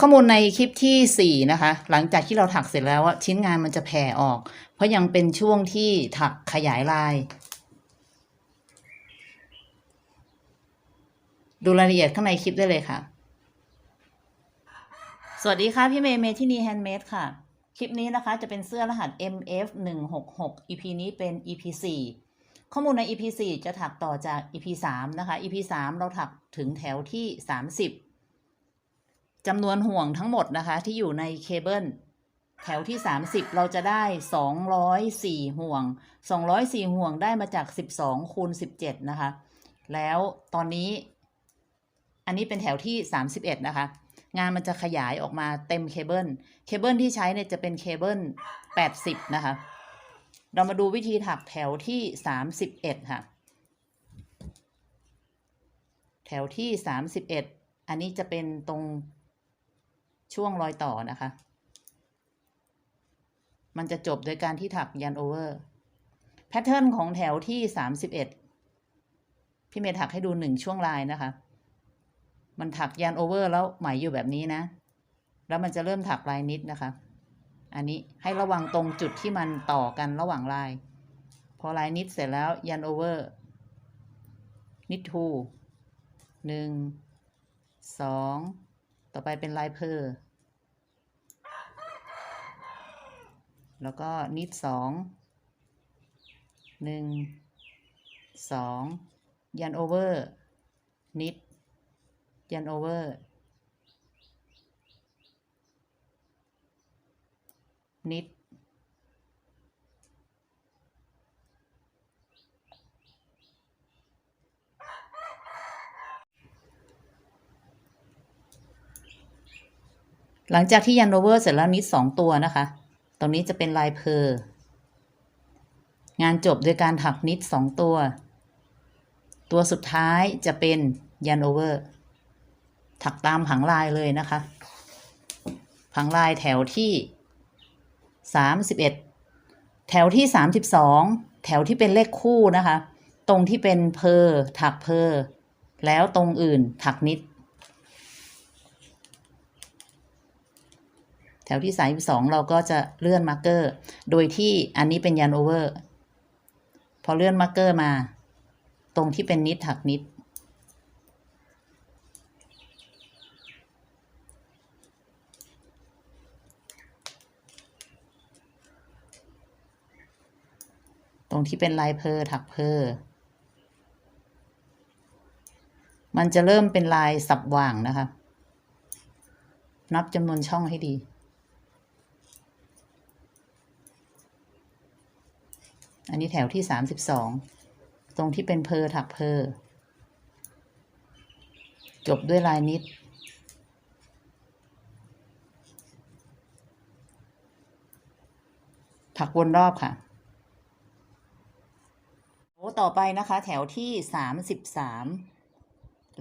ข้อมูลในคลิปที่ 4 นะคะ หลังจากที่เราถักเสร็จแล้วชิ้นงานมันจะแผ่ออก เพราะยังเป็นช่วงที่ถักขยายลาย ดูรายละเอียดข้างในคลิปได้เลยค่ะ สวัสดีค่ะ พี่เมย์เมที่นี่แฮนด์เมดค่ะ คลิปนี้นะคะจะเป็นเสื้อรหัส MF 1 6 6 EP นี้เป็น EP 4 ข้อมูลใน EP 4 จะถักต่อจาก EP 3 นะคะ EP 3 เราถักถึงแถวที่ 30 จำนวนห่วงทั้งหมดนะคะที่อยู่ในเคเบิลแถวที่ 30 เราจะได้ 204 ห่วง 204 ห่วงได้มาจาก 12 คูณ 17 นะคะ แล้วตอนนี้ อันนี้เป็นแถวที่ 31 นะคะ งานมันจะขยายออกมาเต็มเคเบิล เคเบิลที่ใช้เนี่ยจะเป็นเคเบิล 80 นะคะ เรามาดูวิธีถักแถวที่ 31 ค่ะ แถวที่ 31 อันนี้จะเป็นตรง ช่วงรอยต่อนะคะ มันจะจบโดยการที่ถักยันโอเวอร์ แพทเทิร์นของแถวที่31พี่เมย์ถักให้ดูหนึ่งช่วงลายนะคะ มันถักยันโอเวอร์แล้วไหมอยู่แบบนี้นะ แล้วมันจะเริ่มถักลายนิดนะคะ อันนี้ให้ระวังตรงจุดที่มันต่อกันระหว่างลาย พอลายนิดเสร็จแล้วยันโอเวอร์นิดทูหนึ่งสองต่อไปเป็นลายเพอร์ แล้วก็นิดสองหนึ่งสองยันโอเวอร์นิด ยันโอเวอร์นิด หลังจากที่ยันโอเวอร์เสร็จแล้วนิดสองตัวนะคะ ตรงนี้จะเป็นลายเพอร์งานจบโดยการถักนิดสองตัว ตัวสุดท้ายจะเป็นยันโอเวอร์ถักตามผังลายเลยนะคะ ผังลายแถวที่สามสิบเอ็ดแถวที่สามสิบสองแถวที่เป็นเลขคู่นะคะ ตรงที่เป็นเพอร์ถักเพอร์แล้วตรงอื่นถักนิด แถวที่สามสิบสองเราก็จะเลื่อนมาร์กเกอร์ โดยที่อันนี้เป็นยันโอเวอร์ พอเลื่อนมาร์กเกอร์มา ตรงที่เป็นนิดถักนิด ตรงที่เป็นลายเพอถักเพอมันจะเริ่มเป็นลายสับหว่างนะคะ นับจำนวนช่องให้ดี อันนี้แถวที่สามสิบสองตรงที่เป็นเพอถักเพอ จบด้วยลายนิด ถักวนรอบค่ะโอ้ต่อไปนะคะ แถวที่สามสิบสาม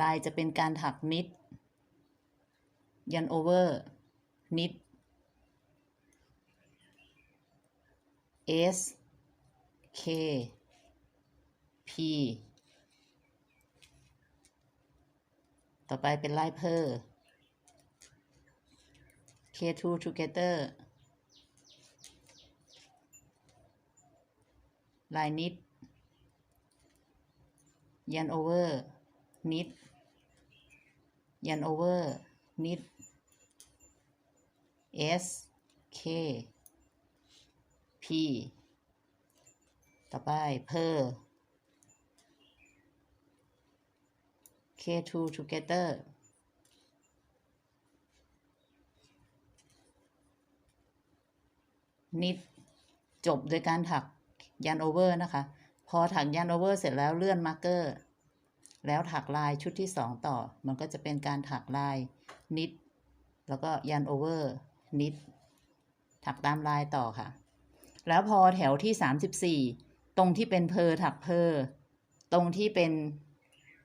ลายจะเป็นการถักนิด ยันโอเวอร์ นิด S K P ต่อไปเป็นลายเพอร์ K2 together ลายนิด ยันโอเวอร์ นิด ยันโอเวอร์ นิด S K P ต่อไปเพอร์ K2 together นิดจบโดยการถักยันโอเวอร์นะคะ พอถักยันโอเวอร์เสร็จแล้วเลื่อนมาร์กเกอร์ แล้วถักลายชุดที่สองต่อ มันก็จะเป็นการถักลายนิด แล้วก็ยันโอเวอร์นิด ถักตามลายต่อค่ะ แล้วพอแถวที่สามสิบสี่ ตรงที่เป็นเพอถักเพอตรงที่เป็น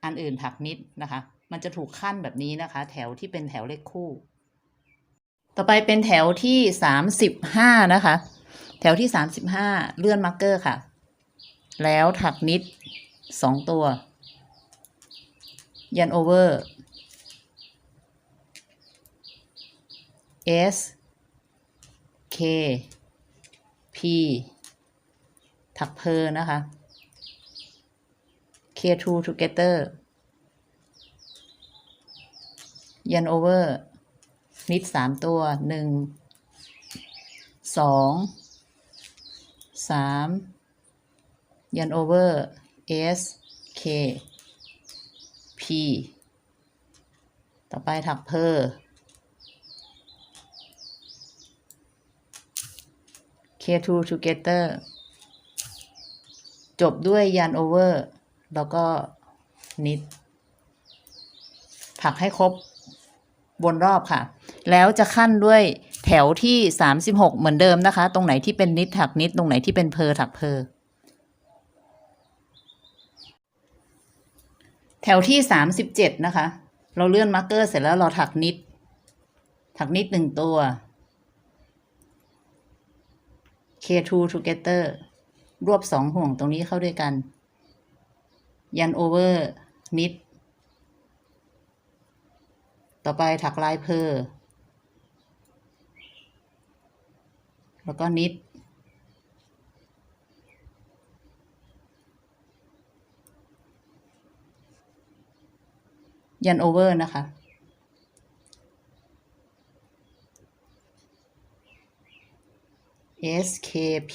อันอื่นถักนิดนะคะ มันจะถูกขั้นแบบนี้นะคะ แถวที่เป็นแถวเลขคู่ ต่อไปเป็นแถวที่สามสิบห้านะคะ แถวที่สามสิบห้าเลื่อนมาร์กเกอร์ค่ะ แล้วถักนิดสองตัว ยันโอเวอร์ S K P ถักเพอนะคะ K2 together ยัน over นิดสามตัวหนึ่งสองสามยัน over S K P ต่อไปถักเพอร์ K2 together จบด้วยยัน over แล้วก็นิด ผักให้ครบวนรอบค่ะ แล้วจะขั้นด้วยแถวที่ 36 เหมือนเดิมนะคะ ตรงไหนที่เป็นนิดถักนิด ตรงไหนที่เป็นเพอถักเพอแถวที่ 37 นะคะ เราเลื่อนมาร์กเกอร์เสร็จแล้วเราถักนิด ถักนิดหนึ่งตัว K2 together รวบสองห่วงตรงนี้เข้าด้วยกัน ยัน over นิด ต่อไปถักลายเพอร์แล้วก็นิด ยันโอเวอร์นะคะ SKP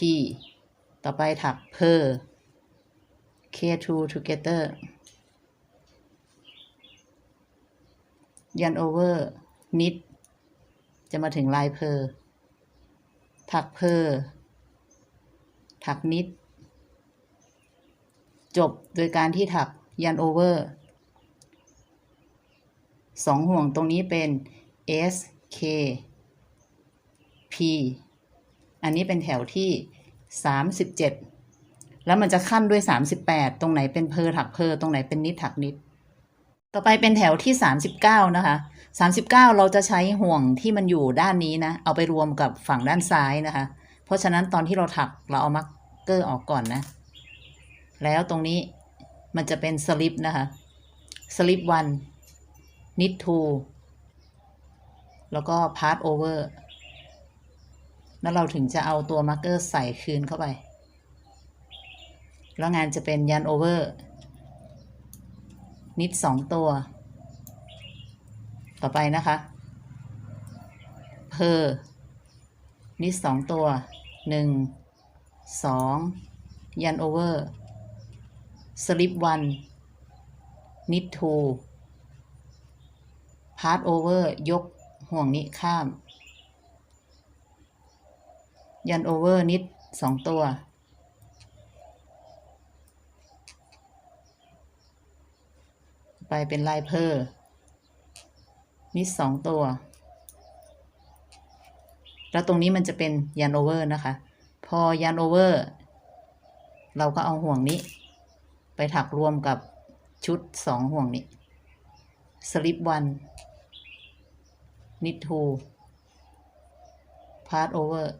ต่อไปถักเพอ K2 together ยันโอเวอร์นิด จะมาถึงลายเพอถักเพอถักนิด จบโดยการที่ถักยันโอเวอร์สองห่วงตรงนี้เป็น S K P อันนี้เป็นแถวที่ 37แล้วมันจะขั้นด้วย38ตรงไหนเป็นเพอถักเพอตรงไหนเป็นนิดถักนิด ต่อไปเป็นแถวที่39นะคะ39เก้าเราจะใช้ห่วงที่มันอยู่ด้านนี้นะ เอาไปรวมกับฝั่งด้านซ้ายนะคะ เพราะฉะนั้นตอนที่เราถักเราเอามาร์กเกอร์ออกก่อนนะ แล้วตรงนี้มันจะเป็นสลิปนะคะสลิปวันนิดทูแล้วก็พาร์ o โอเวอร์ แล้วเราถึงจะเอาตัวมาร์กเกอร์ใส่คืนเข้าไป แล้วงานจะเป็นยันโอเวอร์ นิดสองตัว ต่อไปนะคะเพอนิดสองตัวหนึ่งสองยันโอเวอร์สลิปวันนิดทูพาร์ o โอเวอร์ยกห่วงนี้ข้าม ยันโอเวอร์นิดสองตัว ไปเป็นลายเพอร์นิดสองตัว แล้วตรงนี้มันจะเป็นยันโอเวอร์นะคะ พอยันโอเวอร์เราก็เอาห่วงนี้ ไปถักรวมกับชุดสองห่วงนี้สลิปวันนิดทูพาร์ o โอเวอร์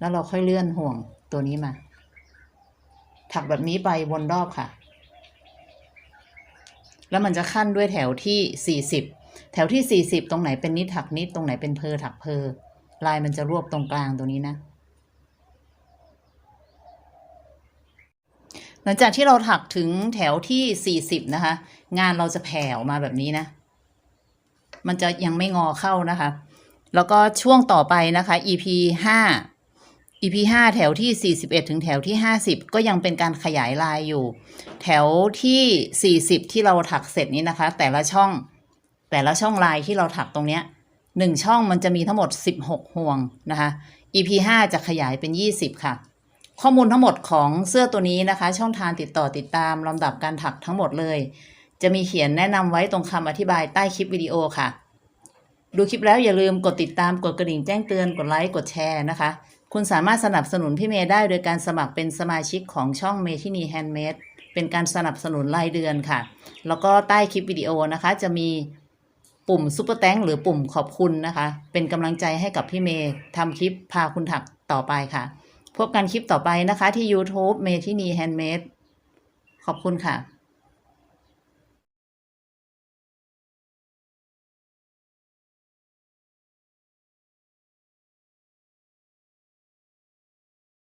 แล้วเราค่อยเลื่อนห่วงตัวนี้มา ถักแบบนี้ไปวนรอบค่ะ แล้วมันจะขั้นด้วยแถวที่40แถวที่40ตรงไหนเป็นนิดถักนิดตรงไหนเป็นเพอถักเพอลายมันจะรวบตรงกลางตรงนี้นะ หลังจากที่เราถักถึงแถวที่40นะคะ งานเราจะแผ่ออกมาแบบนี้นะ มันจะยังไม่งอเข้านะคะ แล้วก็ช่วงต่อไปนะคะ EP 5 EP 5 แถวที่ 41 ถึงแถวที่ 50 ก็ยังเป็นการขยายลายอยู่ แถวที่ 40 ที่เราถักเสร็จนี้นะคะ แต่ละช่อง แต่ละช่องลายที่เราถักตรงเนี้ยหนึ่งช่องมันจะมีทั้งหมด 16 ห่วงนะคะ EP 5 จะขยายเป็น 20 ค่ะ ข้อมูลทั้งหมดของเสื้อตัวนี้นะคะ ช่องทางติดต่อติดตามลำดับการถักทั้งหมดเลย จะมีเขียนแนะนำไว้ตรงคำอธิบายใต้คลิปวิดีโอค่ะ ดูคลิปแล้วอย่าลืมกดติดตามกดกระดิ่งแจ้งเตือนกดไลค์กดแชร์นะคะ คุณสามารถสนับสนุนพี่เมย์ได้โดยการสมัครเป็นสมาชิกของช่องเมทินีแฮนด์เมดเป็นการสนับสนุนรายเดือนค่ะ แล้วก็ใต้คลิปวิดีโอนะคะ จะมีปุ่มซุปเปอร์แตงหรือปุ่มขอบคุณนะคะ เป็นกำลังใจให้กับพี่เมย์ทำคลิปพาคุณถักต่อไปค่ะ พบกันคลิปต่อไปนะคะที่ YouTube เมทินีแฮนด์เมดขอบคุณค่ะ